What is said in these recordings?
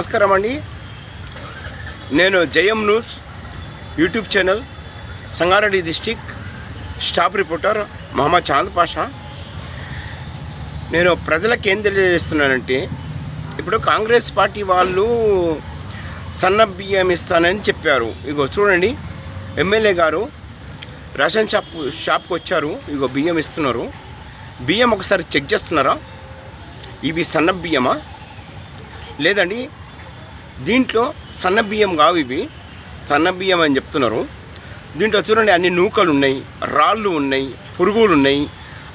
నమస్కారం అండి. నేను Jayam news YouTube channel Sangareddy district staff reporter Mohammed Chand Pasha. నేను ప్రజలకు ఏం తెలియజేస్తున్నానంటే ఇప్పుడు కాంగ్రెస్ పార్టీ వాళ్ళు సన్న బియ్యం ఇస్తానని చెప్పారు. ఇగో చూడండి ఎమ్మెల్యే గారు రేషన్ షాప్ షాప్కి వచ్చారు. ఇగో బియ్యం ఇస్తున్నారు. బియ్యం ఒకసారి చెక్ చేస్తున్నారా? ఇవి సన్న బియ్యమా? లేదండి దీంట్లో సన్న బియ్యం కావు ఇవి. సన్న బియ్యం అని చెప్తున్నారు. దీంట్లో చూడండి అన్ని నూకలు ఉన్నాయి రాళ్ళు ఉన్నాయి పురుగులు ఉన్నాయి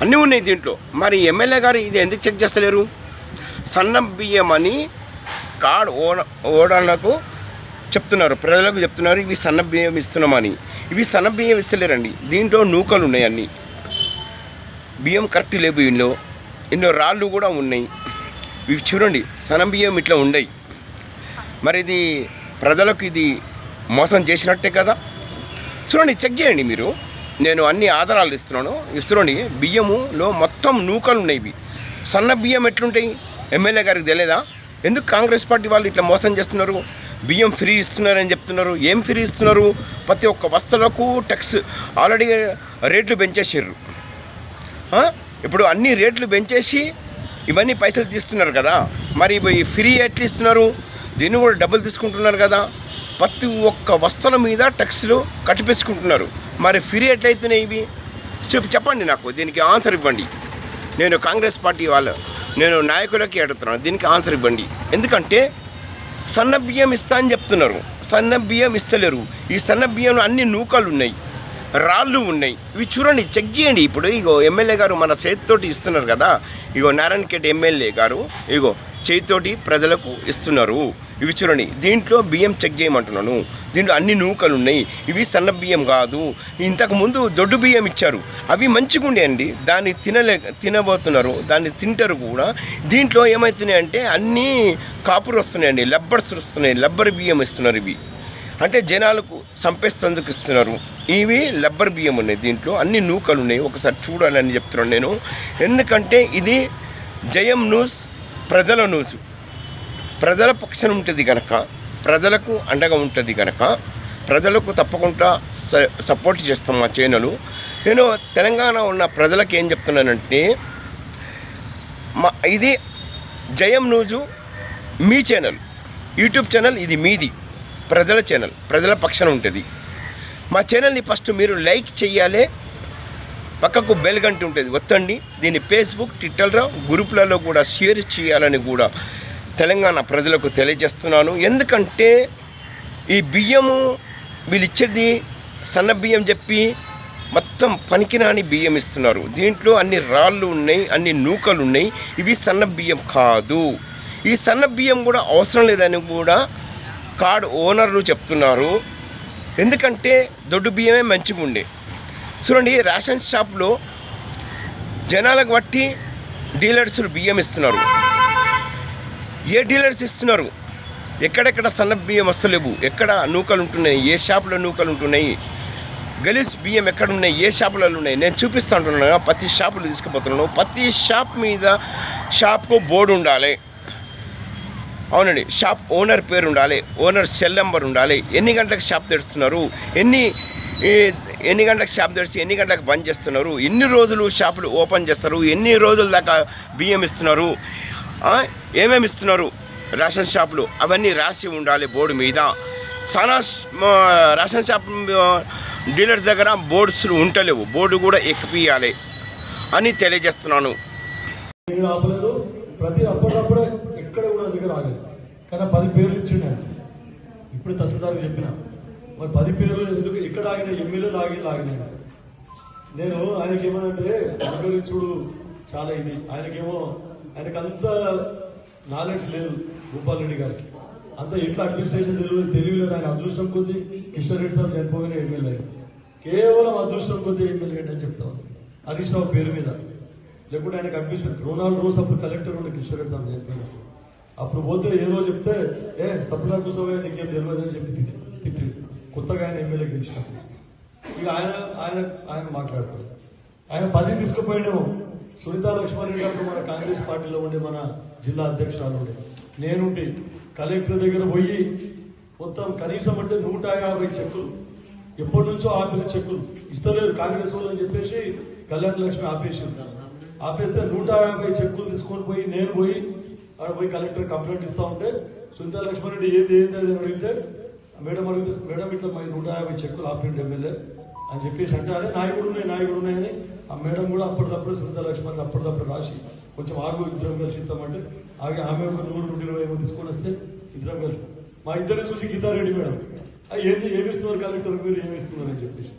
అన్నీ ఉన్నాయి దీంట్లో. మరి ఎమ్మెల్యే గారు ఇది ఎందుకు చెక్ చేస్తలేరు? సన్న బియ్యం అని కార్డ్ ఓడ ఓడలకు చెప్తున్నారు ప్రజలకు చెప్తున్నారు ఇవి సన్న బియ్యం ఇస్తున్నామని. ఇవి సన్న బియ్యం ఇస్తలేరండి. దీంట్లో నూకలు ఉన్నాయి అన్నీ. బియ్యం కరెక్ట్ లేవు ఇందులో ఇందులో రాళ్ళు కూడా ఉన్నాయి. ఇవి చూడండి సన్న బియ్యం ఇట్లా ఉండయి. మరి ఇది ప్రజలకు ఇది మోసం చేసినట్టే కదా? చూడండి చెక్ చేయండి మీరు. నేను అన్ని ఆధారాలు ఇస్తున్నాను. ఇవి చూడండి బియ్యములో మొత్తం నూకలు ఉన్నాయి ఇవి. సన్న బియ్యం ఎట్లుంటాయి? ఎమ్మెల్యే గారికి తెలియదా ఎందుకు కాంగ్రెస్ పార్టీ వాళ్ళు ఇట్లా మోసం చేస్తున్నారు? బియ్యం ఫ్రీ ఇస్తున్నారని చెప్తున్నారు. ఏం ఫ్రీ ఇస్తున్నారు? ప్రతి ఒక్క వస్తువులకు టెక్స్ ఆల్రెడీ రేట్లు పెంచేసారు ఇప్పుడు అన్ని రేట్లు పెంచేసి ఇవన్నీ పైసలు తీస్తున్నారు కదా? మరి ఫ్రీ ఎట్లా ఇస్తున్నారు? దీన్ని కూడా డబ్బులు తీసుకుంటున్నారు కదా. ప్రతి ఒక్క వస్తువుల మీద టెక్స్లు కట్టిపేసుకుంటున్నారు. మరి ఫ్రీ ఎట్లయితున్నాయి ఇవి? చెప్పి చెప్పండి నాకు దీనికి ఆన్సర్ ఇవ్వండి. నేను కాంగ్రెస్ పార్టీ వాళ్ళు నేను నాయకులకి అడుగుతున్నాను దీనికి ఆన్సర్ ఇవ్వండి. ఎందుకంటే సన్న బియ్యం ఇస్తా అని చెప్తున్నారు. సన్న బియ్యం ఇస్తలేరు. ఈ సన్న బియ్యం అన్ని నూకలు ఉన్నాయి. రాళ్ళు ఉన్నాయి. ఇవి చూడండి చెక్ చేయండి. ఇప్పుడు ఇగో ఎమ్మెల్యే గారు మన చేతితోటి ఇస్తున్నారు కదా. ఇగో నారాయణ కెట్ ఎమ్మెల్యే గారు ఇగో చేతితోటి ప్రజలకు ఇస్తున్నారు. ఇవి చూడండి దీంట్లో బియ్యం చెక్ చేయమంటున్నాను. దీంట్లో అన్ని నూకలు ఉన్నాయి ఇవి సన్న బియ్యం కాదు. ఇంతకుముందు దొడ్డు బియ్యం ఇచ్చారు. అవి మంచిగా ఉండేయండి దాన్ని తినలే తినబోతున్నారు. దాన్ని తింటారు కూడా. దీంట్లో ఏమవుతున్నాయి అంటే అన్నీ కాపురు వస్తున్నాయండి లబ్బర్స్ వస్తున్నాయి. లబ్బర్ బియ్యం ఇస్తున్నారు ఇవి. అంటే జనాలకు సంపేస్తందుకు ఇస్తున్నారు. ఇవి లబ్బర్ బియ్యం ఉన్నాయి దీంట్లో. అన్ని నూకలు ఉన్నాయి ఒకసారి చూడాలని చెప్తున్నాను నేను. ఎందుకంటే ఇది జయం న్యూస్ ప్రజల న్యూస్ ప్రజల పక్షం ఉంటుంది కనుక ప్రజలకు అండగా ఉంటుంది కనుక ప్రజలకు తప్పకుండా స- సపోర్ట్ చేస్తాం మా ఛానల్. నేను తెలంగాణ ఉన్న ప్రజలకు ఏం చెప్తున్నానంటే మా ఇది జయం న్యూజు మీ ఛానల్. యూట్యూబ్ ఛానల్ ఇది మీది. ప్రజల ఛానల్ ప్రజల పక్షాన ఉంటుంది. మా ఛానల్ని ఫస్ట్ మీరు లైక్ చేయాలి పక్కకు బెల్ గంట ఉంటుంది. వత్తండి. దీన్ని ఫేస్బుక్ ట్విట్టర్లో గ్రూపులలో కూడా షేర్ చేయాలని కూడా తెలంగాణ ప్రజలకు తెలియజేస్తున్నాను. ఎందుకంటే ఈ బియ్యము వీళ్ళు ఇచ్చేది సన్న బియ్యం చెప్పి మొత్తం పనికిరాని బియ్యం ఇస్తున్నారు. దీంట్లో అన్ని రాళ్ళు ఉన్నాయి అన్ని నూకలు ఉన్నాయి. ఇవి సన్న బియ్యం కాదు. ఈ సన్న బియ్యం కూడా అవసరం లేదని కూడా కార్డ్ ఓనర్లు చెప్తున్నారు. ఎందుకంటే దొడ్డు బియ్యమే మంచిగా ఉండే చూడండి రేషన్ షాప్లో జనాలకు బట్టి డీలర్స్ బియ్యం ఇస్తున్నారు. ఏ డీలర్స్ ఇస్తున్నారు? ఎక్కడెక్కడ సన్న బియ్యం అస్సలేవు. ఎక్కడ నూకలు ఉంటున్నాయి ఏ షాపులో నూకలు ఉంటున్నాయి గలీస్ బియ్యం ఎక్కడ ఉన్నాయి ఏ షాపులలో ఉన్నాయి? నేను చూపిస్తూ ఉంటున్నాను ప్రతి షాపులు తీసుకుపోతున్నాను. ప్రతి షాప్ మీద షాప్కు బోర్డు ఉండాలి. అవునండి షాప్ ఓనర్ పేరు ఉండాలి. ఓనర్ సెల్ నెంబర్ ఉండాలి. ఎన్ని గంటలకు షాప్ తెరుస్తున్నారు? ఎన్ని ఎన్ని గంటలకు షాప్ తెరిచి ఎన్ని గంటలకు బంద్ చేస్తున్నారు? ఎన్ని రోజులు షాపులు ఓపెన్ చేస్తారు? ఎన్ని రోజుల దాకా బియ్యం ఇస్తున్నారు? ఏమేమి ఇస్తున్నారు? రేషన్ షాపులు అవన్నీ రాసి ఉండాలి బోర్డు మీద. చాలా రేషన్ షాప్ డీలర్స్ దగ్గర బోర్డ్స్ ఉంటలేవు బోర్డు కూడా ఎక్కిపియాలి అని తెలియజేస్తున్నాను. ప్రతి అప్పటికప్పుడే ఎక్కడ కూడా దగ్గర ఆగలేదు. కానీ పది పేర్లు ఇచ్చిండు ఇప్పుడు తహసీల్దార్కి చెప్పిన. మరి పది పేర్లు ఎందుకు ఎక్కడ ఆగిన ఎమ్మెల్యేలు ఆగి ఆగినాయి. నేను ఆయనకి ఏమనంటే అనుభవించుడు చాలా ఇది. ఆయనకేమో ఆయనకు అంత నాలెడ్జ్ లేదు భూపాల్ రెడ్డి గారికి. అంత ఎట్లా అడ్మినిస్ట్రేషన్ తెలియదు తెలియలేదు. ఆయన అదృష్టం కొద్దీ కిషన్ రెడ్డి సార్ చనిపోగానే ఎమ్మెల్యే కేవలం అదృష్టం కొద్దీ ఎమ్మెల్యే అని చెప్తాను. హరీష్ రావు పేరు మీద. లేకుంటే ఆయనకు అడ్మిషన్ రోనాల్డ్ రోస్ అప్పుడు కలెక్టర్ ఉండే కిషన్ రెడ్డి సార్ చనిపోయినప్పుడు. అప్పుడు పోతే ఏదో చెప్తే ఏ సప్లా కూర్చోవే నీకేం తెలియదు అని చెప్పి కొత్తగా ఆయన ఎమ్మెల్యే గెలిచిన ఇక ఆయన ఆయన ఆయన మాట్లాడతారు ఆయన పది తీసుకుపోయినాము సునీతా లక్ష్మణ్ గారు మన కాంగ్రెస్ పార్టీలో ఉండే మన జిల్లా అధ్యక్షురాలు ఉండే. నేనుంటే కలెక్టర్ దగ్గర పోయి మొత్తం కనీసం అంటే నూట యాభై చెక్కులు ఎప్పటి నుంచో ఆపిన చెక్కులు. ఇస్తలేరు కాంగ్రెస్ వాళ్ళు అని చెప్పేసి కళ్యాణ లక్ష్మి ఆపేసి ఆపేస్తే నూట యాభై చెక్కులు తీసుకొని పోయి నేను పోయి ఆడ పోయి కలెక్టర్ కంప్లైంట్ ఇస్తా ఉంటే సునీతా లక్ష్మణ్ రెడ్డి ఏది ఏది అని అడిగితే మేడం అడిగితే మేడం ఇట్లా మరి నూట యాభై చెక్కులు ఆపిండు ఎమ్మెల్యే అని చెప్పేసి అంటే అదే నాయకుడు ఉన్నాయి నాయకుడు ఉన్నాయని ఆ మేడం కూడా అప్పటికప్పుడు సుందర లక్ష్మణ్ అప్పటిదప్పుడు రాసి కొంచెం ఆగు ఇద్దరం కలిసి ఇస్తామంటే ఆగి ఆమె ఒక నూరు నూట ఇరవై ఏమో తీసుకొని వస్తే ఇద్దరం కలిసి మా ఇద్దరు చూసి గీతారెడ్డి మేడం "ఆ, ఏంటి ఇస్తున్నారు కలెక్టర్ మీరు ఏమిస్తున్నారు అని చెప్పేసి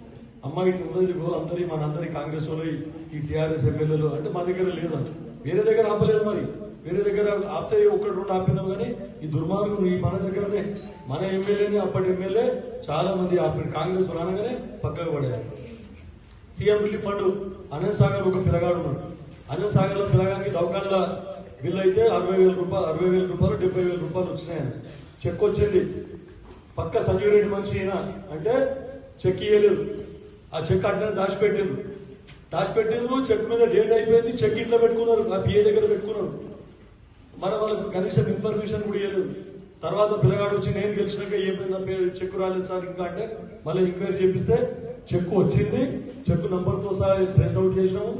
అమ్మాయి ఇట్లా ఉన్నది అందరి మనందరి కాంగ్రెస్ వాళ్ళు ఈ- ఈ టీఆర్ఎస్ ఎమ్మెల్యేలు. అంటే మా దగ్గర లేదా వేరే దగ్గర ఆపలేదు మరి. వేరే దగ్గర ఆపితే ఒకటి రెండు ఆపినాం కానీ ఈ దుర్మార్గులు ఈ మన దగ్గరనే. మన ఎమ్మెల్యేని అప్పటి ఎమ్మెల్యే చాలా మంది ఆపారు కాంగ్రెస్ రానగానే పక్కకు పడేది CM relief fund Anant Sagar ఒక పిల్లగాడు ఉన్నాడు. అనంత్ సాగర్లో పిల్లగానికి దవకాళ్ళ బిల్లు అయితే అరవై వేల రూపాయలు అరవై వేల రూపాయలు డెబ్బై వేల రూపాయలు వచ్చినాయని. చెక్ వచ్చింది. పక్క సంజీవ్ రెడ్డి మనిషి అంటే చెక్ ఇయ్యలేదు. ఆ చెక్ అట్లనే దాచిపెట్టిండ్రు. దాచిపెట్టిండ్రు చెక్ మీద డేట్ అయిపోయింది చెక్ ఇంట్లో పెట్టుకున్నారు ఆ పిఏ దగ్గర పెట్టుకున్నారు. మన వాళ్ళకి కనీసం ఇన్ఫర్మేషన్ కూడా ఇవ్వలేదు తర్వాత పిల్లగాడు వచ్చి నేను గెలిచినాక ఏమైంది నా పేరు చెక్కు రాలేదు సార్ ఇంకా అంటే మళ్ళీ ఎంక్వైరీ చేపిస్తే చెక్కు వచ్చింది. చెక్కు నంబర్తో సహా ట్రేస్ అవుట్ చేసినాము.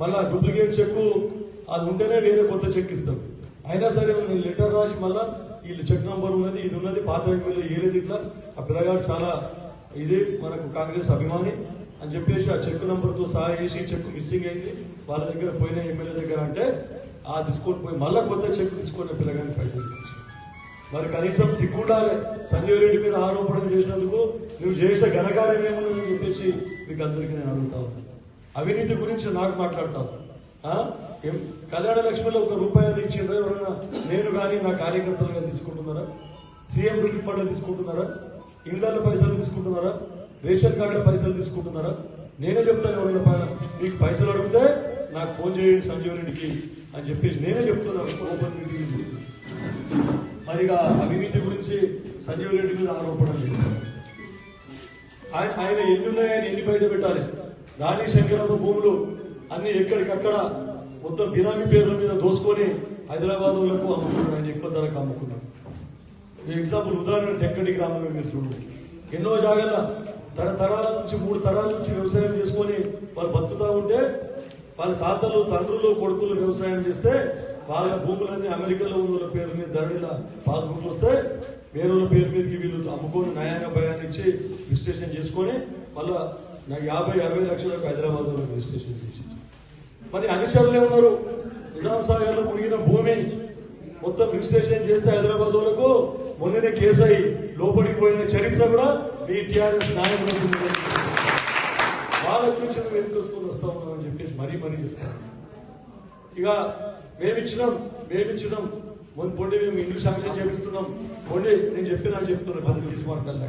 మళ్ళీ డూప్లికేట్ చెక్కు అది ఉంటేనే వేరే కొత్త చెక్ ఇస్తాం. అయినా సరే నేను లెటర్ రాసి మళ్ళా వీళ్ళు చెక్ నంబర్ ఉన్నది ఇది ఉన్నది పాత ఎంక్వైరీ ఏలేదు ఇట్లా. ఆ పిల్లగాడు చాలా ఇది మనకు కాంగ్రెస్ అభిమాని అని చెప్పేసి ఆ చెక్ నంబర్తో సహా వేసి చెక్ మిస్సింగ్ అయింది. వాళ్ళ దగ్గర పోయిన ఎమ్మెల్యే దగ్గర అంటే ఆ తీసుకొని పోయి మళ్ళా కొత్త చెక్ తీసుకునే పిల్లగాని పైసలు మరి కనీసం సిగ్గుండాలి. సంజయ్ రెడ్డి మీద ఆరోపణలు చేసినందుకు నువ్వు చేసిన ఘనకార్యం ఏమున్నదని చెప్పేసి మీకు అందరికీ నేను అడుగుతా ఉన్నాను అవినీతి గురించి నాకు మాట్లాడతావు. కళ్యాణ లక్ష్మిలో ఒక రూపాయలు ఇచ్చిండ్రు ఎవరైనా? నేను కానీ నా కార్యకర్తలు కానీ తీసుకుంటున్నారా? సీఎం రిలీఫ్ ఫండ్ తీసుకుంటున్నారా? ఇండ్ల పైసలు తీసుకుంటున్నారా? రేషన్ కార్డుల పైసలు తీసుకుంటున్నారా? నేనే చెప్తాను ఎవరైనా మీకు పైసలు అడిగితే నాకు ఫోన్ చేయండి సంజీవ్ రెడ్డికి. అని చెప్పేసి నేనే చెప్తున్నాను ఓపెన్ మీటింగ్. మరిగా అవినీతి గురించి సంజీవ్ రెడ్డి మీద ఆరోపణ చేశారు. ఆయన ఆయన ఎన్ని ఉన్నాయని ఎన్ని బయట పెట్టాలి? రాణి శంకరమ్మ భూములు అన్ని ఎక్కడికక్కడ మొత్తం బినామీ పేర్ల మీద దోసుకొని హైదరాబాద్ వరకు అమ్ముకున్నాడు ఆయన ఎక్కువ ధరకు అమ్ముకున్నాడు ఎగ్జాంపుల్ ఉదాహరణ టెక్కడి గ్రామంలో మీరు చూడండి. ఎన్నో జాగాల తరతరాల నుంచి మూడు తరాల నుంచి వ్యవసాయం చేసుకొని వాళ్ళు బతుకుతా ఉంటే వాళ్ళ తాతలు తండ్రులు కొడుకులు వ్యవసాయం చేస్తే వాళ్ళ భూములన్నీ అమెరికాలో ఉన్న పేరు మీద ధరల పాస్బుక్లు వస్తే వేరే పేరు మీదకి వీళ్ళు అమ్ముకొని నయాన భయాన్ని ఇచ్చి రిజిస్ట్రేషన్ చేసుకొని మళ్ళా నా యాభై అరవై లక్షలకు హైదరాబాద్లో రిజిస్ట్రేషన్ చేసి మరి అనుచరులే ఉన్నారు నిజాం సాగర్లో మునిగిన భూమి మొత్తం రిజిస్ట్రేషన్ చేస్తే హైదరాబాద్ వాళ్ళకు మొన్ననే కేసు అయి లోపలికి పోయిన చరిత్ర కూడా మీ టీఆర్ఎస్ నాయకులకు వాళ్ళ సూచనలు ఎందుకు వస్తా ఉన్నాం అని చెప్పేసి మరీ మరీ చెప్తాను ఇక మేమిచ్చినాం మేమిచ్చినాం మొన్న పొండి మేము ఇండ్లు శాంక్షన్ చేపిస్తున్నాం. పొండి నేను చెప్పినా చెప్తున్నా పది తీసుకుంటాను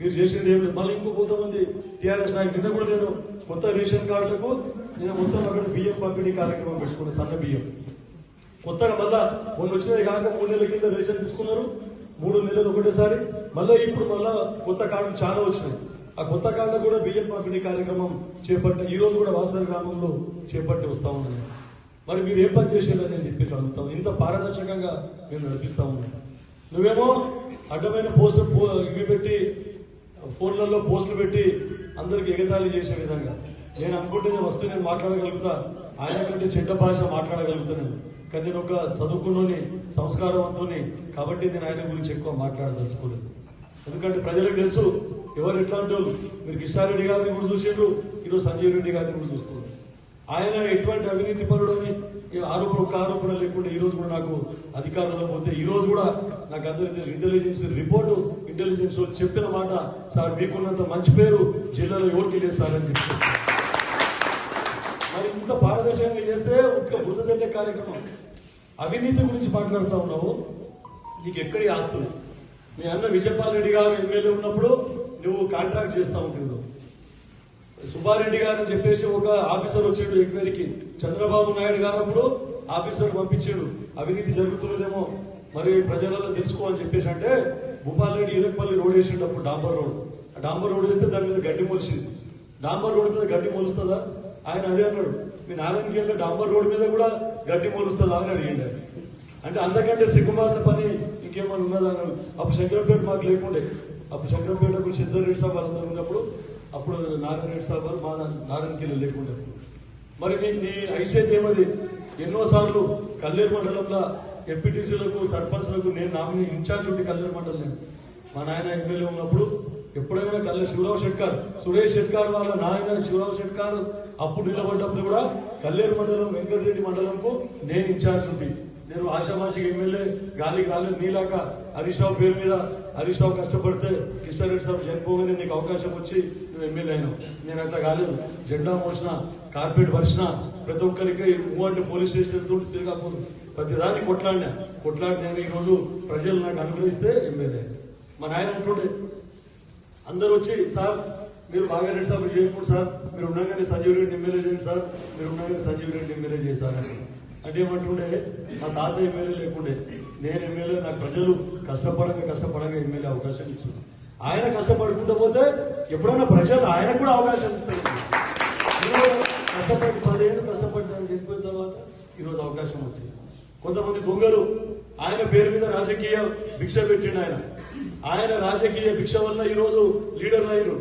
మీరు చేసింది ఏమి లేదు. మళ్ళీ ఇంకో కొంతమంది టీఆర్ఎస్ నాయకు నిన్న కూడా నేను కొత్త రేషన్ కార్డులకు నేను మొత్తం అక్కడ బియ్యం పంపిణీ కార్యక్రమం పెట్టుకున్నాను సన్న బియ్యం. కొత్తగా మళ్ళా మొన్న వచ్చినవి కాక మూడు నెలల కింద రేషన్ తీసుకున్నారు. మూడు నెలలు ఒకటేసారి. మళ్ళీ ఇప్పుడు మళ్ళా కొత్త కార్డులు చాలా వచ్చినాయి. ఆ కొత్త కూడా బియ్యం పంపిణీ కార్యక్రమం చేపట్ట ఈ రోజు కూడా వాసర గ్రామంలో చేపట్టి వస్తా ఉన్నాను మరి మీరు ఏం పని చేసేదని నేను చెప్పి అడుగుతాం ఇంత పారదర్శకంగా మేము నడిపిస్తా ఉన్నాం. నువ్వేమో అడ్డమైన పోస్ట్ ఇవి పెట్టి ఫోన్లలో పోస్టులు పెట్టి అందరికి ఎగతాళి చేసే విధంగా. నేను అనుకుంటే నేను వస్తే నేను మాట్లాడగలుగుతా. ఆయన కంటే చెడ్డ భాష మాట్లాడగలుగుతాను. కానీ నేను ఒక చదువుకున్నోని సంస్కారవంతుని. కాబట్టి నేను ఆయన గురించి ఎక్కువ మాట్లాడదలుచుకోలేదు. ఎందుకంటే ప్రజలకు తెలుసు ఎవరు ఎట్లాంటి వాళ్ళు మీరు కిషారెడ్డి గారిని కూడా చూసిండ్రు ఈరోజు సంజయ్ రెడ్డి గారిని కూడా చూస్తున్నారు. ఆయన ఎటువంటి అవినీతి పరుడు అని ఆరోపణ ఒక్క ఆరోపణ లేకుండా ఈ రోజు కూడా నాకు అధికారంలో పోతే ఈ రోజు కూడా నాకు అందరికీ ఇంటెలిజెన్స్ రిపోర్టు ఇంటెలిజెన్స్ చెప్పిన మాట సార్ మీకున్నంత మంచి పేరు జిల్లాలో ఎవరికి లేదు సార్ అని చెప్పారు మరి ఇంత పారదర్శకంగా చేస్తే ఒక బుద్ధ కార్యక్రమం. అవినీతి గురించి మాట్లాడుతూ ఉన్నావు నీకు ఎక్కడి ఆస్తులు? మీ అన్న విజయపాల్ రెడ్డి గారు ఎమ్మెల్యే ఉన్నప్పుడు నువ్వు కాంట్రాక్ట్ చేస్తా ఉంటున్నావు సుబ్బారెడ్డి గారు అని చెప్పేసి ఒక ఆఫీసర్ వచ్చాడు ఎంక్వైరీకి. చంద్రబాబు నాయుడు గారు అప్పుడు ఆఫీసర్ పంపించాడు. అవినీతి జరుగుతున్నదేమో మరి ప్రజలలో తెలుసుకో అని చెప్పేసి అంటే భూపాల్ రెడ్డి ఇరకపల్లి రోడ్ వేసిండు అప్పుడు డాంబర్ రోడ్. ఆ డాంబర్ రోడ్ వేస్తే దాని మీద గడ్డి మొలిసింది. డాంబర్ రోడ్ మీద గడ్డి మొలుస్తుందా? ఆయన అదే అన్నాడు. మీ నారాయణకి డాంబర్ రోడ్ మీద కూడా గడ్డి మొలుస్తుందా అని అడిగిండు అంటే అంతకంటే సిగ్గుమారిన పని ఇంకేమైనా ఉన్నదా అప్పుడు శంకరంపేట మాకు లేకుండే. అప్పుడు శంకరంపేటకు సిద్ధరెడ్డి సాబ్ వాళ్ళందరూ ఉన్నప్పుడు అప్పుడు నారాయణ రెడ్డి సాబ్ వాళ్ళు మా నారాయణకి లేకుండే. మరి మీ నీ ఏమది? ఎన్నోసార్లు కల్లేరు మండలంలో ఎంపీటీసీలకు సర్పంచ్లకు నేను నామినీ ఇన్ఛార్జ్ ఉండి కల్లేరు మండలం నేను. మా నాయన ఎమ్మెల్యే ఉన్నప్పుడు ఎప్పుడైనా కళ్ళ శివరావు షెట్కార్ సురేష్ షెట్కార్ వాళ్ళ నాయన శివరావు షెట్కార్ అప్పుడు నిలబడ్డప్పుడు కూడా కల్లేరు మండలం వెంకటరెడ్డి మండలంకు నేను ఇన్ఛార్జ్ ఉంది నేను ఆశామాషికి ఎమ్మెల్యే గాలి కాలేదు నీలాక హరీష్ రావు పేరు మీద హరీష్ రావు కష్టపడితే కిషన్ రెడ్డి సార్ చనిపోగానే నీకు అవకాశం వచ్చి నువ్వు ఎమ్మెల్యే అయినావు. నేను అట్లా కాలేదు. జెండా మోసిన కార్పెట్ పరిచిన ప్రతి ఒక్కరికి ఊ అంటే పోలీస్ స్టేషన్ వెళ్తుంటే శ్రీకాకుళం ప్రతి కొట్లాడినా. కొట్లాడి నేను ప్రజలు నాకు అనుగ్రహిస్తే ఎమ్మెల్యే. మా నాయన అంటుండే అందరూ వచ్చి సార్ మీరు బాగా రెడ్డి సార్ మీరు చేయకూడదు సార్. మీరు ఉండగానే సంజీవ్ రెడ్డి ఎమ్మెల్యే చేయండి సార్. మీరు ఉండగానే సంజీవ్ రెడ్డి ఎమ్మెల్యే చేయండి సార్ నా అంటే ఏమంటుండే? మా తాత ఎమ్మెల్యే లేకుండే. నేను ఎమ్మెల్యే నాకు ప్రజలు కష్టపడగా కష్టపడగా ఎమ్మెల్యే అవకాశం ఇచ్చారు. ఆయన కష్టపడుకుంటూ పోతే ఎప్పుడైనా ప్రజలు ఆయనకు కూడా అవకాశం ఇస్తాయి కష్టపడి పదిహేను కష్టపడ్డాను వెళ్ళిపోయిన తర్వాత ఈరోజు అవకాశం వచ్చింది. కొంతమంది దొంగలు ఆయన పేరు మీద రాజకీయ భిక్ష పెట్టిండు ఆయన. ఆయన రాజకీయ భిక్ష వల్ల ఈరోజు లీడర్లు అయ్యారు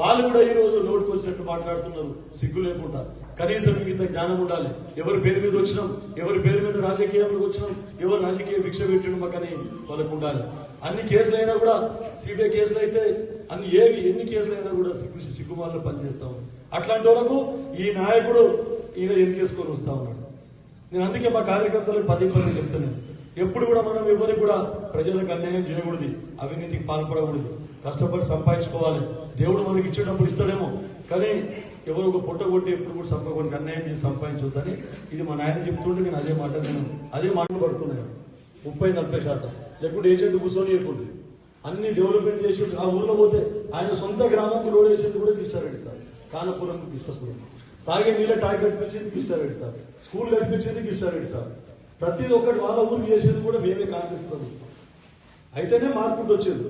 వాళ్ళు కూడా ఈ రోజు నోటుకు వచ్చినట్టు మాట్లాడుతున్నారు. సిగ్గు లేకుండా. కనీసం ఇంత జ్ఞానం ఉండాలి. ఎవరి పేరు మీద వచ్చినాం ఎవరి పేరు మీద రాజకీయాలకు వచ్చినాం ఎవరు రాజకీయ భిక్ష పెట్టడం మాకని వాళ్ళకు ఉండాలి. అన్ని కేసులు అయినా కూడా సిబిఐ కేసులు అయితే అన్ని ఏవి ఎన్ని కేసులు అయినా కూడా సిగ్గు సిగ్గుమాలలో పనిచేస్తా ఉన్నాం. అట్లాంటి వరకు ఈ నాయకుడు ఈయన ఎన్నికేసుకొని వస్తా ఉన్నాడు. నేను అందుకే మా కార్యకర్తలకు పదే పదే చెప్తున్నాను. ఎప్పుడు కూడా మనం ఎవరికి కూడా ప్రజలకు అన్యాయం చేయకూడదు. అవినీతికి పాల్పడకూడదు. కష్టపడి సంపాదించుకోవాలి. దేవుడు మనకి ఇచ్చేటప్పుడు ఇస్తాడేమో. కానీ ఎవరు ఒక పొట్ట కొట్టి ఎప్పుడు కూడా సంపాదించి అన్యాయం చేసి సంపాదించొద్దని ఇది మా నాయన చెప్తుంటే నేను అదే మాట నేను అదే మాటలు పడుతున్నాను ముప్పై నలభై శాతం. లేకుంటే ఏజెంట్ కూర్చొని చెప్పుంటుంది అన్ని డెవలప్మెంట్ చేసి ఆ ఊర్లో పోతే ఆయన సొంత గ్రామానికి రోడ్ వేసేది కూడా కృష్ణారెడ్డి సార్. కానపురం కృష్ణస్వరం తాగే నీళ్ళ టాగ్ కట్టించేది కృష్ణారెడ్డి సార్. స్కూల్ కట్టించేది కృష్ణారెడ్డి సార్. ప్రతి ఒక్కటి వాళ్ళ ఊరికి చేసేది కూడా మేమే కాంగ్రెస్ ప్రభుత్వం అయితేనే మార్పుంటూ వచ్చేది.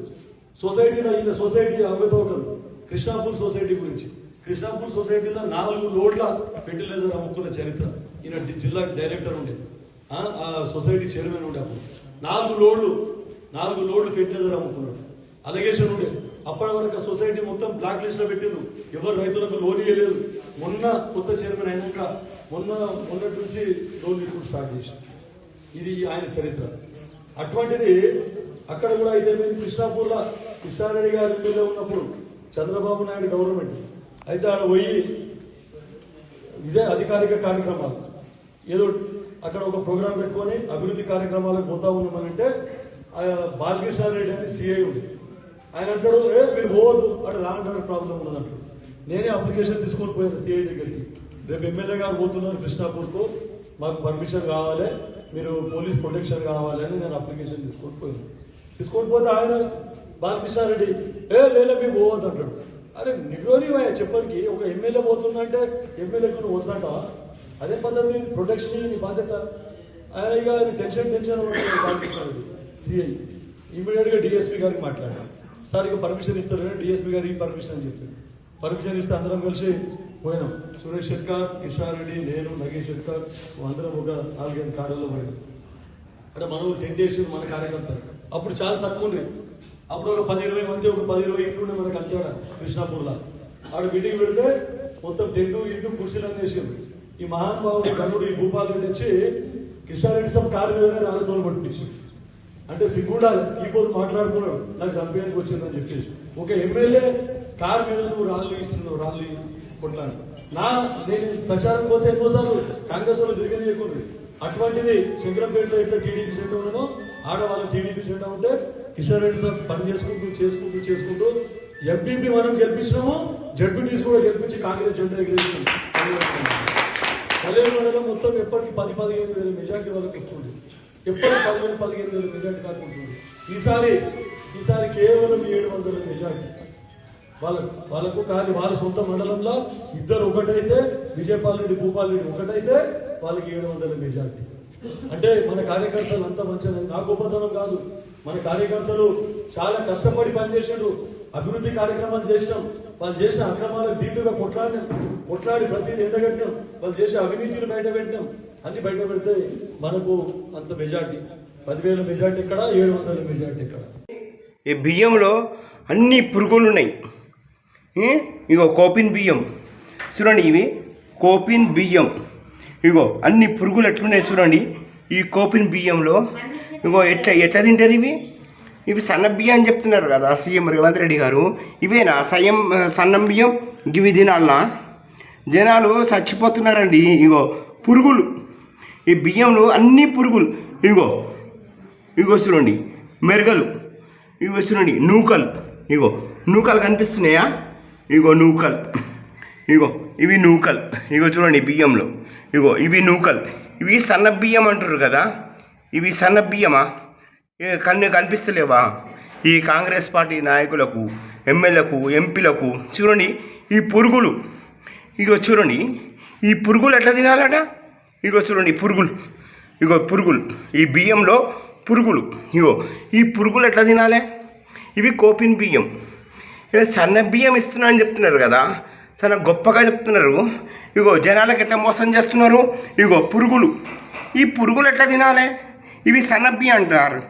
సొసైటీలో ఈయన సొసైటీ అవగతవకలు కృష్ణాపూర్ సొసైటీ గురించి. కృష్ణాపూర్ సొసైటీలో నాలుగు లోడ్ల ఫెర్టిలైజర్ అమ్ముకున్న చరిత్ర. ఈయన జిల్లా డైరెక్టర్ ఉండేది ఆ సొసైటీ చైర్మన్ ఉండే అప్పుడు. నాలుగు లోడ్లు నాలుగు లోడ్లు ఫెర్టిలైజర్ అమ్ముకున్నాడు. అలగేషన్ ఉండేది అప్పటి వరకు సొసైటీ మొత్తం బ్లాక్ లిస్ట్లో పెట్టిండు ఎవరు రైతులకు లోన్ ఇవ్వలేదు మొన్న కొత్త చైర్మన్ అయినాక మొన్న మొన్నటి నుంచి లోన్ ఇప్పుడు స్టార్ట్ చేశారు ఇది ఆయన చరిత్ర. అటువంటిది అక్కడ కూడా అయితే మేము కృష్ణాపూర్లో కిషారెడ్డి గారి ఎమ్మెల్యే ఉన్నప్పుడు చంద్రబాబు నాయుడు గవర్నమెంట్ అయితే ఆడ పోయి ఇదే అధికారిక కార్యక్రమాలు. ఏదో అక్కడ ఒక ప్రోగ్రాం పెట్టుకొని అభివృద్ధి కార్యక్రమాలకు పోతా ఉన్నామనంటే బాలకృష్ణ రెడ్డి అని సిఐ ఉంది ఆయన అంటాడు ఏ మీరు పోవద్దు. అంటే లా ప్రాబ్లం ఉన్నది నేనే అప్లికేషన్ తీసుకొని పోయాను సిఐ దగ్గరికి. రేపు ఎమ్మెల్యే గారు పోతున్నారు కృష్ణాపూర్కు. మాకు పర్మిషన్ కావాలి. మీరు పోలీస్ ప్రొటెక్షన్ కావాలని నేను అప్లికేషన్ తీసుకొని పోయాను తీసుకొని పోతే ఆయన బాలకృష్ణ రెడ్డి ఏ లేదా మీ పోవద్దు అంటాడు. అరే నిగ్రోని చెప్పడానికి ఒక ఎమ్మెల్యే పోతుందంటే ఎమ్మెల్యేకు నువ్వు వద్దంటావా అదే పద్ధతి ప్రొటెక్షన్ నీ బాధ్యత. ఆయన ఇక ఆయన టెన్షన్ టెన్షన్ బాలకృష్ణ సిఐ. ఇమీడియట్గా డిఎస్పీ గారికి మాట్లాడాను సార్ ఇక పర్మిషన్ ఇస్తారు డిఎస్పీ గారికి పర్మిషన్ అని చెప్పారు. పర్మిషన్ ఇస్తే అందరం కలిసి పోయినాం. సురేష్ షెట్కార్ కిషన్ రెడ్డి నేను నగేష్ షెట్కార్ అందరం ఒక నాలుగైదు కార్లలో పోయినాం. అంటే మనం టెంట్ వేసి మన కార్యకర్తలు. అప్పుడు చాలా తక్కువ ఉంది అప్పుడు ఒక పది ఇరవై మంది ఒక పది ఇరవై ఇంట్లో మనకు అంతే కృష్ణాపూర్లో. ఆడ మీటింగ్ పెడితే మొత్తం టెంట్ ఇంటూ కుర్చీలు వేసారు ఈ మహానుభావుడు కన్నుడు ఈ భూపాల్ రెడ్డి కిషన్ రెడ్డి సబ్ కారు మీదనే రాళ్ళతో పట్టించాడు. అంటే సిగ్గుండాలి ఈ పోదు మాట్లాడుతున్నాడు. నాకు చంపేందుకు వచ్చిందని చెప్పేసి. ఒక ఎమ్మెల్యే కారు మీద నువ్వు రాళ్ళు ఇస్తున్నావు రాళ్ళు కొట్లాడు నా నేను ప్రచారం పోతే ఎన్నోసార్లు కాంగ్రెస్ వాళ్ళు తిరగనియకుండా అటువంటిది శంకరంపేటలో ఎట్లా టీడీపీ జెండా ఉన్నదో ఆడవాళ్ళ టీడీపీ జెండా ఉంటే కిషన్ రెడ్డి సార్ పని చేసుకుంటూ చేసుకుంటూ చేసుకుంటూ ఎంపీపీ మనం గెలిపించినాము జడ్పీటీస్ కూడా గెలిపించి కాంగ్రెస్ జెండా ఎగిరేసినాం కళ్యాణ మండలం మొత్తం ఎప్పటికి పది పదిహేను వేల మెజార్టీ వాళ్ళకి వస్తుంది. ఎప్పటికి పదివేలు పదిహేను వేల మెజార్టీ దాకా ఉంటుంది. ఈసారి ఈసారి కేవలం ఏడు వందల మెజార్టీ. వాళ్ళ వాళ్ళకు కానీ వాళ్ళ సొంత మండలంలో ఇద్దరు ఒకటైతే విజయపాల్ రెడ్డి భూపాల్ రెడ్డి ఒకటైతే వాళ్ళకి ఏడు వందల మెజార్టీ. అంటే మన కార్యకర్తలు అంత మంచిగా నా గొప్పతనం కాదు. మన కార్యకర్తలు చాలా కష్టపడి పనిచేసాడు అభివృద్ధి కార్యక్రమాలు చేసినాం. వాళ్ళు చేసిన అక్రమాలకు దీటుగా కొట్లాడినాం. కొట్లాడి ప్రతిదీ ఎండగట్టినాం. వాళ్ళు చేసే అవినీతిని బయటపెట్టినాం అన్ని బయట పెడితే మనకు అంత మెజార్టీ. పదివేల మెజార్టీ ఇక్కడ ఏడు వందల మెజార్టీ ఇక్కడ ఈ బియ్యంలో అన్ని పురుగులు ఉన్నాయి ఇగో కోపిన్ బియ్యం. చూడండి ఇవి. కోపిన్ బియ్యం. ఇగో అన్ని పురుగులు ఎట్లున్నాయి చూడండి. ఈ కోపిన్ బియ్యంలో ఇగో ఎట్లా ఎట్లా తింటారు ఇవి? ఇవి సన్న బియ్యం అని చెప్తున్నారు కదా సీఎం రేవంత్ రెడ్డి గారు. ఇవేనా? సయం సన్నం బియ్యం? ఇవి తినాలనా? జనాలు చచ్చిపోతున్నారండి. ఇగో పురుగులు. ఈ బియ్యంలో అన్ని పురుగులు. ఇగో ఇగో చూడండి. మెరగలు. ఇగో చూడండి. నూకలు. ఇగో నూకలు కనిపిస్తున్నాయా? ఇగో నూకల్. ఇగో ఇవి నూకల్. ఇగో చూడండి బియ్యంలో. ఇగో ఇవి నూకల్. ఇవి సన్న బియ్యం అంటారు కదా? ఇవి సన్న బియ్యమా? ఏ కన్ను కనిపిస్తలేవా? ఈ కాంగ్రెస్ పార్టీ నాయకులకు ఎమ్మెల్యేలకు ఎంపీలకు చూడండి ఈ పురుగులు. ఇగో చూడండి ఈ పురుగులు ఎట్లా తినాలట? ఇగో చూడండి పురుగులు. ఇగో పురుగులు. ఈ బియ్యంలో పురుగులు. ఇగో ఈ పురుగులు ఎట్లా తినాలి? ఇవి కోపిన్ బియ్యం. ఇలా సన్న బియ్యం ఇస్తున్నా అని చెప్తున్నారు కదా. చాలా గొప్పగా చెప్తున్నారు. ఇగో జనాలకు ఎట్లా మోసం చేస్తున్నారు? ఇగో పురుగులు. ఈ పురుగులు ఎట్లా తినాలి? ఇవి సన్నబియ్యం అంటారు.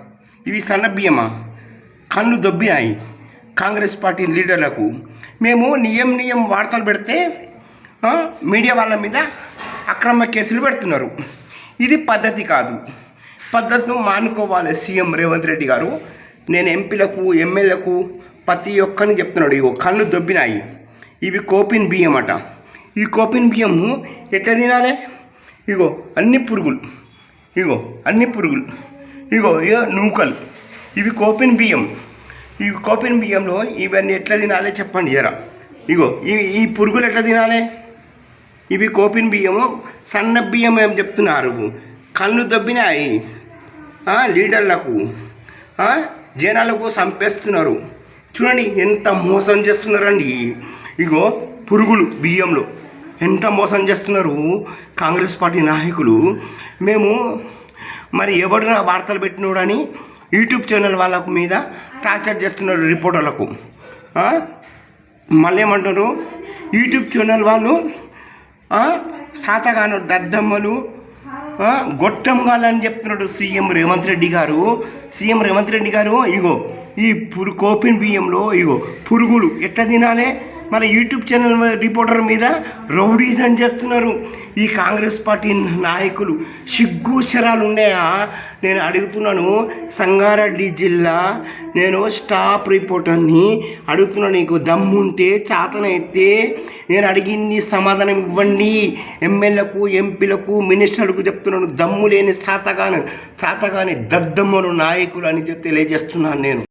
ఇవి సన్న బియ్యమా? కళ్ళు దొబ్బినాయి కాంగ్రెస్ పార్టీ లీడర్లకు. మేము నియం నియం వార్తలు పెడితే మీడియా వాళ్ళ మీద అక్రమ కేసులు పెడుతున్నారు. ఇది పద్ధతి కాదు. పద్ధతిని మానుకోవాలి సీఎం రేవంత్ రెడ్డి గారు. నేను ఎంపీలకు ఎమ్మెల్యేలకు ప్రతి ఒక్కరిని చెప్తున్నాడు. ఇగో కళ్ళు దొబ్బినాయి. ఇవి కోపిన్ బియ్యం అట ఈ కోపిన్ బియ్యము ఎట్లా తినాలి? ఇగో అన్ని పురుగులు. ఇగో అన్ని పురుగులు. ఇగో ఇగో నూకలు. ఇవి కోపిన్ బియ్యం. ఈ కోపిన్ బియ్యంలో ఇవన్నీ ఎట్లా తినాలి చెప్పండి జరా. ఇగో ఇవి ఈ పురుగులు ఎట్లా తినాలి? ఇవి కోపిన్ బియ్యము సన్న బియ్యం ఏం చెప్తున్నారు? కళ్ళు దొబ్బినాయి. లీడర్లకు. జనాలకు చంపేస్తున్నారు చూడండి ఎంత మోసం చేస్తున్నారండి. ఇగో పురుగులు బియ్యంలో. ఎంత మోసం చేస్తున్నారు కాంగ్రెస్ పార్టీ నాయకులు. మేము మరి ఎవడు నా వార్తలు పెట్టినోడని యూట్యూబ్ ఛానల్ వాళ్ళకు మీద టార్చర్ చేస్తున్నారు రిపోర్టర్లకు. మళ్ళీ ఏమంటారు యూట్యూబ్ ఛానల్ వాళ్ళు సాతగాను దద్దమ్మలు గొట్టం గొట్టంగాలని చెప్తున్నాడు సీఎం రేవంత్ రెడ్డి గారు. సీఎం రేవంత్ రెడ్డి గారు ఇగో ఈ పురు కోపిన్ బియ్యంలో ఇగో పురుగులు ఎట్లా తినాలి? మన యూట్యూబ్ ఛానల్ రిపోర్టర్ మీద రౌడీజం చేస్తున్నారు. ఈ కాంగ్రెస్ పార్టీ నాయకులు సిగ్గు శరాలు ఉన్నాయా? నేను అడుగుతున్నాను. సంగారెడ్డి జిల్లా నేను స్టాప్ రిపోర్టర్ని అడుగుతున్నాను. నీకు దమ్ముంటే చాతనైతే నేను అడిగింది సమాధానం ఇవ్వండి. ఎమ్మెల్యేలకు ఎంపీలకు మినిస్టర్లకు చెప్తున్నాను. దమ్ము లేని చాతగాను చాతగాని దద్దమ్మలు నాయకులు అని చెప్పి తెలియజేస్తున్నాను నేను.